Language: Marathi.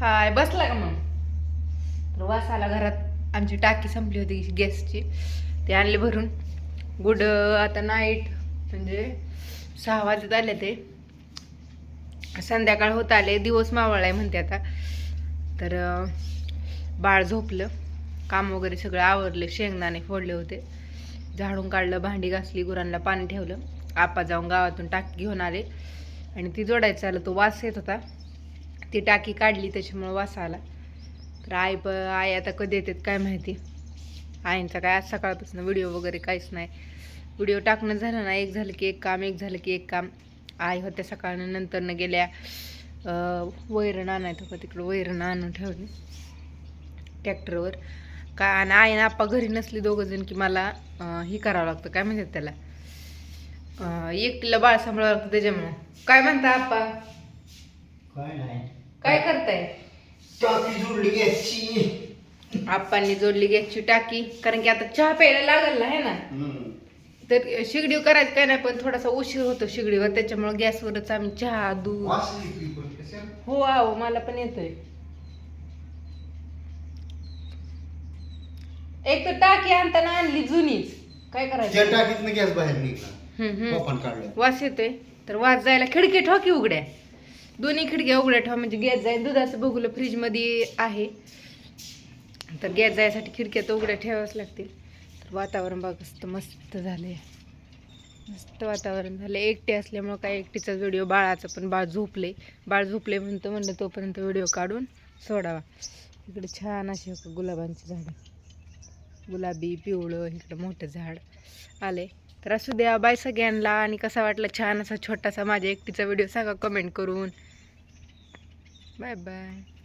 हाय बसला का मग? तर वास आला घरात आमची टाकी संपली होती गॅसची ते आणले भरून. गुड आता नाईट म्हणजे सहा वाजत आले ते. संध्याकाळ होत आले दिवस मावळाय म्हणते आता. तर बाळ झोपलं. काम वगैरे सगळं आवरले शेंगदाणे फोडले होते. झाडून काढलं भांडी घासली गुरांना पाणी ठेवलं. आपा जाऊन गावातून टाकी घेऊन आले. आणि ती जोडायचं आलं तो वास येत होता. ती टाकी काढली त्याच्यामुळं वास आला तर आई प आई आता कधी येतात काय माहिती? आईंचा काय आज सकाळपासून व्हिडिओ वगैरे काहीच नाही. व्हिडिओ टाकणं झालं ना एक झालं की एक काम एक झालं की एक काम. आई होत्या सकाळनं नंतरनं गेल्या वैरण आणायचं होतं तिकडं वैरण आणून ठेवली ट्रॅक्टरवर. का आणि आई आणि आप्पा घरी नसली दोघं जण की मला हे करावं लागतं काय म्हणतात त्याला? एकटीला बाळ सांभाळावं लागतं त्याच्यामुळं. काय म्हणता आप्पा? काय नाही. काय करताय? टाकी जोडली गॅसची आप्पांनी जोडली गॅसची टाकी. कारण की आता चहा प्यायला लागल ना है ना? तर शिगडी करायचं काय नाही पण थोडासा उशीर होतो शिगडीवर. त्याच्यामुळे गॅसवरच आम्ही चहा दूध? हो आहो मला पण येतोय. एक तर टाकी आणताना आणली जुनीच. काय करायचं? टाकीतनं गॅस बाहेर निघला काढलं. वास येतोय. तर वास जायला खिडकी ठेवा की उघड्या. दोन्ही खिडक्या उघड्या ठेवा म्हणजे गॅस जाईल दुधाचं बघूलं फ्रीजमध्ये आहे. तर गॅस जायसाठी खिडक्या तर उघड्या ठेवाव्याच लागतील. तर वातावरण बघ मस्त मस्त आहे मस्त वातावरण झालं एकटे असल्यामुळं काय एकटीचा व्हिडिओ बाळाचा पण बाळ झोपले बाळ झोपले म्हणतो म्हणलं तोपर्यंत व्हिडिओ काढून सोडावा. इकडे छान अशी गुलाबांची झाडं. गुलाबी पिवळं इकडं मोठं झाड आले तर असू द्या बाय सगळ्यांना आणि कसा वाटला छान असा छोटासा माझ्या एकटीचा व्हिडिओ सांगा कमेंट करून. Bye bye